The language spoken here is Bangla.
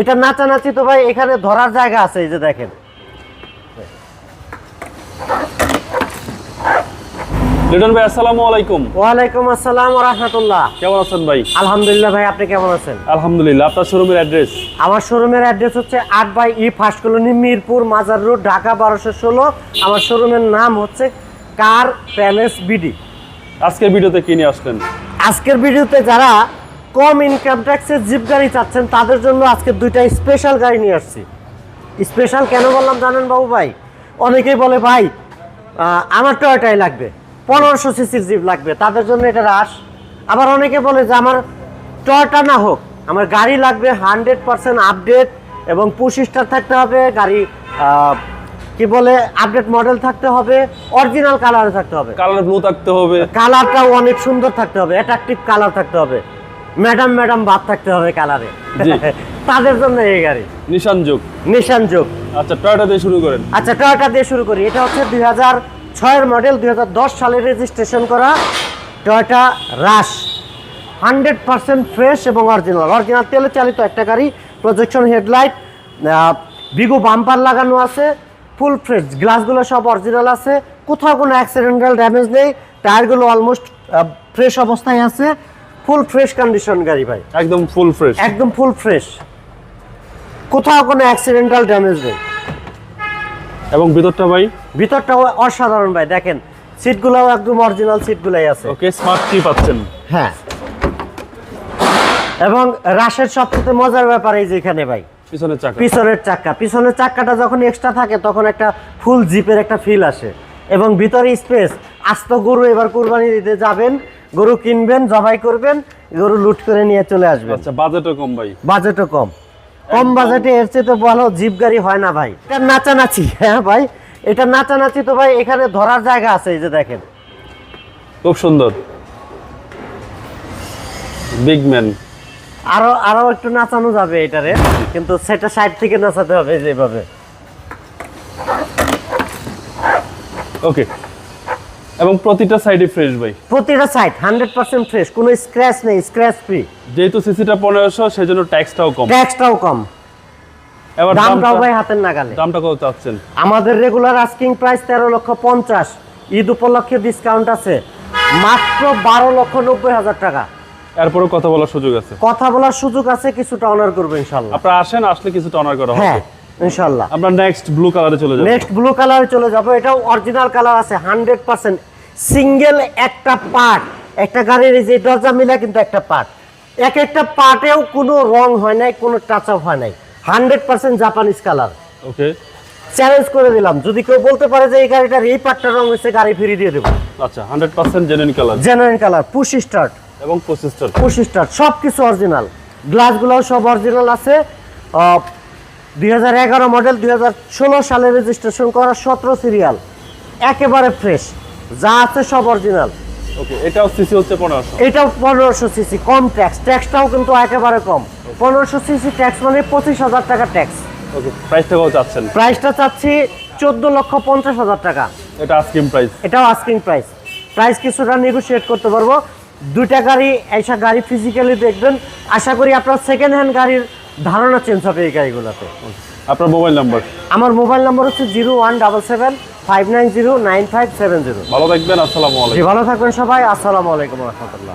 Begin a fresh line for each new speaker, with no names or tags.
এটা নাচানাচি তো ভাই এখানে ধরার জায়গা আছে এই যে দেখেন।
লিটন ভাই আসসালামু আলাইকুম।
ওয়ালাইকুম আসসালাম রহমতুল্লাহ।
কেমন আছেন ভাই?
আলহামদুলিল্লাহ ভাই আপনি কেমন আছেন?
আলহামদুলিল্লাহ আপনার শোরুমের অ্যাড্রেস?
আমার শোরুমের অ্যাড্রেস হচ্ছে আট by E first colony Mirpur Mazar road Dhaka বারোশো ষোলো। আমার শোরুমের নাম হচ্ছে কার প্যালেস বিডি।
আজকের ভিডিওতে কি নিয়ে আসলেন?
আজকের ভিডিওতে যারা কম ইনকাম ট্যাক্সের জিপ গাড়ি চাচ্ছেন তাদের জন্য আজকে দুইটা স্পেশাল গাড়ি নিয়ে আসছি। স্পেশাল কেন বললাম জানেন বাবু ভাই? অনেকেই বলে ভাই আমার টয়টাই লাগবে পনেরোশো সিসির জিপ লাগবে তাদের জন্য এটা রাস আবার অনেকে বলে যে আমার টয়টা না হোক আমার গাড়ি লাগবে হান্ড্রেড পার্সেন্ট আপডেট এবং পুশিস্টার থাকতে হবে গাড়ি কি বলে আপডেট মডেল থাকতে হবে অরিজিনাল কালারে থাকতে হবে।
কালার ব্লু থাকতে হবে।
কালারটাও অনেক সুন্দর থাকতে হবে অ্যাট্রাকটিভ কালার থাকতে হবে। ম্যাডাম ম্যাডাম ভাব থাকতে হবে কালারে। তাদের জন্য এই গাড়ি।
নিশান যুগ।
নিশান যোগ।
আচ্ছা টয়োটা দিয়ে শুরু করেন।
আচ্ছা টয়োটা দিয়ে শুরু করি। এটা হচ্ছে দুই হাজার ছয়ের মডেল দুই হাজার দশ সালে রেজিস্ট্রেশন করা Toyota Rush hundred percent fresh এবং অরিজিনাল অরিজিনাল তেলে চালিত একটা গাড়ি প্রজেকশন হেডলাইট বিগু বাম্পার লাগানো আছে ফুল ফ্রেশ গ্লাসগুলো সব অরিজিনাল আছে। কোথাও কোনো অ্যাক্সিডেন্টাল ড্যামেজ নেই। টায়ারগুলো অলমোস্ট ফ্রেশ অবস্থায় আছে। ফুল ফ্রেশ কন্ডিশন গাড়ি ভাই।
একদম ফুল ফ্রেশ।
একদম ফুল ফ্রেশ। কোথাও কোনো অ্যাক্সিডেন্টাল ড্যামেজ নেই।
এবং ভিতরটা ভাই?
ভিতরটাও অসাধারণ ভাই দেখেন। সিটগুলোও একদম অরিজিনাল সিটগুলাই আছে।
ওকে স্মার্ট কি পাচ্ছেন।
হ্যাঁ। এবং রাশের সবচেয়ে মজার ব্যাপার এই যে এখানে ভাই।
পিছনের চাকা।
পিছনের চাকা। পিছনের চাকাটা যখন এক্সট্রা থাকে তখন একটা ফুল জিপের একটা ফিল আসে। এবং ভিতরে স্পেস আস্ত গরু এবার কুরবানি দিতে যাবেন গরু কিনবেন জবাই করবেন গরু লুট করে নিয়ে চলে আসবেন।
আচ্ছা বাজেটও কম ভাই।
বাজেটও কম। কম বাজেটে এর চেয়ে তো ভালো জিপ গাড়ি হয় না ভাই। এটা নাচানাচি হ্যাঁ ভাই এটা নাচানাচি তো ভাই এখানে ধরার জায়গা আছে এই যে দেখেন।
খুব সুন্দর। বিগ ম্যান
আরও আরও একটু নাচানো যাবে এটারে কিন্তু সেটা সাইড থেকে নাচাতে হবে যেভাবে।
ওকে এবং প্রতিটা সাইডে ফ্রেশ ভাই।
প্রতিটা সাইড হান্ড্রেড পার্সেন্ট ফ্রেশ কোনো স্ক্র্যাচ নেই স্ক্র্যাচ ফ্রি
যেহেতু সিসিটা পনেরোশো সেই জন্য ট্যাক্সটাও কম।
ট্যাক্সটাও কম।
এবার
দামটাও ভাই হাতের নাগালে।
দামটা কত চাচ্ছেন?
আমাদের রেগুলার আস্কিং প্রাইস তেরো লক্ষ পঞ্চাশ। ঈদ উপলক্ষে ডিসকাউন্ট আছে। মাত্র বারো লক্ষ নব্বই হাজার টাকা।
এরপরও কথা বলার সুযোগ আছে।
কথা বলার সুযোগ আছে কিছুটা অনার করব ইনশাল্লাহ।
আপনারা আসেন আসলে কিছুটা অনার করা
হ্যাঁ।
হবে
ইনশাল্লাহ
আমরা নেক্সট ব্লু কালারে চলে যাব।
নেক্সট ব্লু কালারে চলে যাব। এটাও অরিজিনাল কালার আছে হান্ড্রেড পার্সেন্ট সিঙ্গেল একটা পার্ট একটা গাড়ির এই যে দরজা মিলা কিন্তু একটা পার্ট এক একটা পার্টেও কোনো রং হয় নাই কোনো টাচ আপ হয় নাই। Hundred percent Japanese colour
okay
challenge করে দিলাম। যদি কেউ বলতে পারে যে এই গাড়িটার এই পার্টটা রং হয়েছে গাড়ি ফিরিয়ে দিয়ে দেবো।
আচ্ছা hundred percent genuine colour
genuine colour push start
এবং
পুশ স্টার্ট সব কিছু অরিজিনাল গ্লাসগুলোও সব অরিজিনাল আছে। দুই হাজার এগারো মডেল দুই হাজার ষোলো সালে রেজিস্ট্রেশন করা সতেরো সিরিয়াল একেবারে ফ্রেশ যা আছে সব অরিজিনাল
ওকে এটাও সিসি হচ্ছে পনেরোশো।
এটাও পনেরোশো সিসি কম ট্যাক্স ট্যাক্সটাও কিন্তু একেবারে কম। পনেরোশো সিসি ট্যাক্স মানে পঁচিশ হাজার টাকা ট্যাক্স
ওকে প্রাইসটা কত চাচ্ছেন।
প্রাইসটা চাচ্ছি চোদ্দ লক্ষ পঞ্চাশ হাজার টাকা।
এটা আস্কিং প্রাইস
এটাও আস্কিং প্রাইস প্রাইস কিছুটা নেগোশিয়েট করতে পারব। দুইটা গাড়ি এইসব গাড়ি ফিজিক্যালি দেখবেন। আশা করি আপনার সেকেন্ড হ্যান্ড গাড়ির ধারণা চেঞ্জ হবে এই গাড়িগুলোতে।
আপনার মোবাইল নাম্বার
আমার মোবাইল নাম্বার হচ্ছে zero one double seven five nine zero nine five seven zero.
ভালো থাকবেন আসসালামু আলাইকুম।
ভালো থাকবেন সবাই আসসালামু আলাইকুম রহমতুল্লাহ।